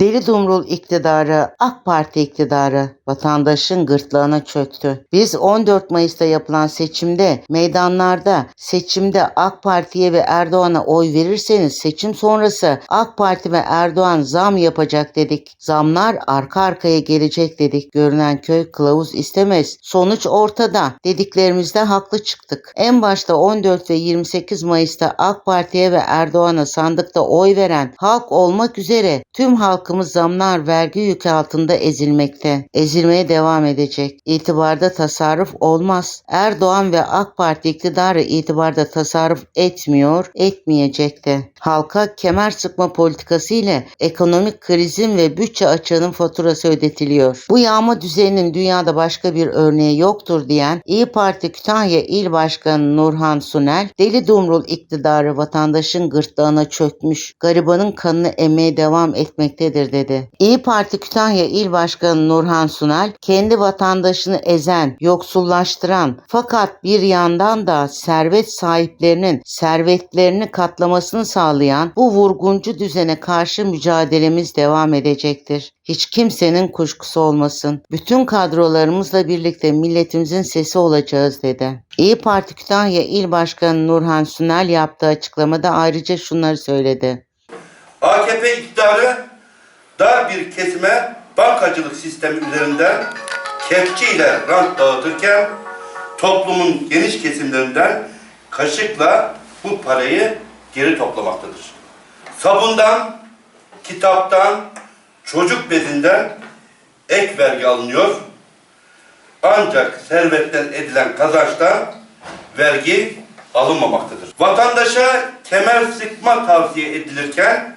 Deli Dumrul iktidarı, AK Parti iktidarı vatandaşın gırtlağına çöktü. Biz 14 Mayıs'ta yapılan seçimde, meydanlarda, seçimde AK Parti'ye ve Erdoğan'a oy verirseniz seçim sonrası AK Parti ve Erdoğan zam yapacak dedik. Zamlar arka arkaya gelecek dedik. Görünen köy kılavuz istemez. Sonuç ortada. Dediklerimizde haklı çıktık. En başta 14 ve 28 Mayıs'ta AK Parti'ye ve Erdoğan'a sandıkta oy veren halk olmak üzere tüm halkımız zamlar vergi yükü altında ezilmekte. Ezilmeye devam edecek. İtibarda tasarruf olmaz. Erdoğan ve AK Parti iktidarı itibarda tasarruf etmiyor, etmeyecek de. Halka kemer sıkma politikası ile ekonomik krizin ve bütçe açığının faturası ödetiliyor. Bu yağma düzeninin dünyada başka bir örneği yoktur diyen İyi Parti Kütahya İl Başkanı Nurhan Sunel, Deli Dumrul iktidarı vatandaşın gırtlağına çökmüş, garibanın kanını emmeye devam etmektedir dedi. İyi Parti Kütahya İl Başkanı Nurhan Sunel, kendi vatandaşını ezen, yoksullaştıran fakat bir yandan da servet sahiplerinin servetlerini katlamasını sağlayan bu vurguncu düzene karşı mücadelemiz devam edecektir. Hiç kimsenin kuşkusu olmasın. Bütün kadrolarımızla birlikte milletimizin sesi olacağız dedi. İyi Parti Kütahya İl Başkanı Nurhan Sunel yaptığı açıklamada ayrıca şunları söyledi. AKP iktidarı dar bir kesime bankacılık sistemi üzerinden kepçe rant dağıtırken toplumun geniş kesimlerinden kaşıkla bu parayı geri toplamaktadır. Sabundan, kitaptan, çocuk bezinden ek vergi alınıyor. Ancak servetten edilen kazançtan vergi alınmamaktadır. Vatandaşa kemer sıkma tavsiye edilirken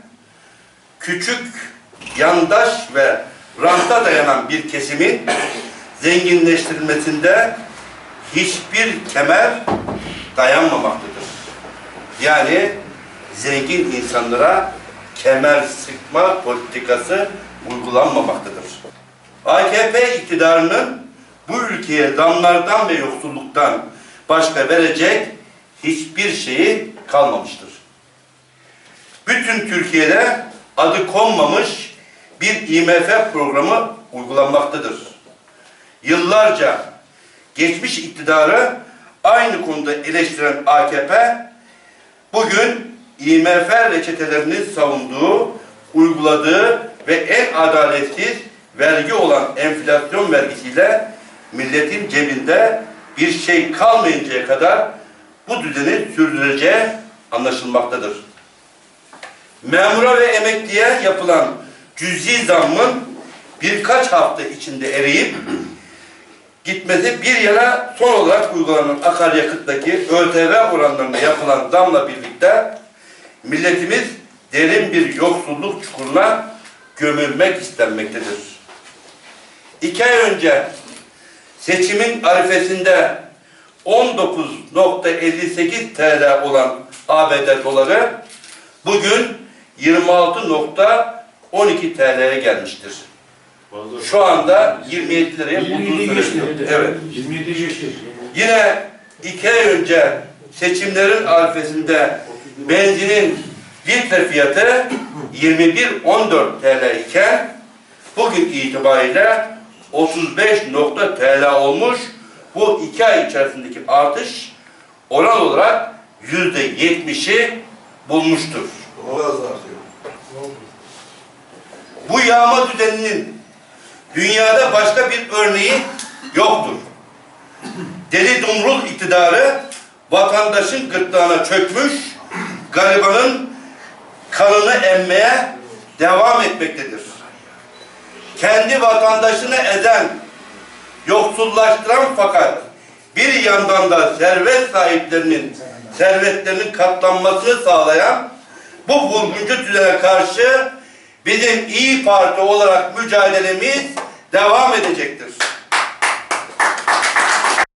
küçük, yandaş ve ranta dayanan bir kesimin zenginleştirilmesinde hiçbir kemer dayanmamaktadır. Yani zengin insanlara kemer sıkma politikası uygulanmamaktadır. AKP iktidarının bu ülkeye zamlardan ve yoksulluktan başka verecek hiçbir şeyi kalmamıştır. Bütün Türkiye'de adı konmamış bir IMF programı uygulanmaktadır. Yıllarca geçmiş iktidarı aynı konuda eleştiren AKP bugün IMF reçetelerinin savunduğu, uyguladığı ve en adaletsiz vergi olan enflasyon vergisiyle milletin cebinde bir şey kalmayıncaya kadar bu düzeni sürdüreceği anlaşılmaktadır. Memura ve emekliye yapılan cüzi zammın birkaç hafta içinde eriyip gitmesi bir yana son olarak uygulanan akaryakıttaki ÖTV oranlarına yapılan zamla birlikte milletimiz derin bir yoksulluk çukuruna gömülmek istenmektedir. İki ay önce seçimin arifesinde 19.58 TL olan ABD doları bugün 26.12 TL'ye gelmiştir. Şu anda 27 liraya bulduğu 27 geçti. Evet. 27 geçti. Yine iki ay önce seçimlerin arifesinde benzinin litre fiyatı 21.14 TL iken bugün itibariyle 35 nokta TL olmuş. Bu iki ay içerisindeki artış oran olarak yüzde yetmişi bulmuştur. Bu yağma düzeninin dünyada başka bir örneği yoktur. Deli Dumrul iktidarı vatandaşın gırtlağına çökmüş, garibanın kanını emmeye devam etmektedir. Kendi vatandaşını ezen, yoksullaştıran fakat bir yandan da servet sahiplerinin servetlerinin katlanmasını sağlayan bu vurguncu düzene karşı bizim İyi Parti olarak mücadelemiz devam edecektir.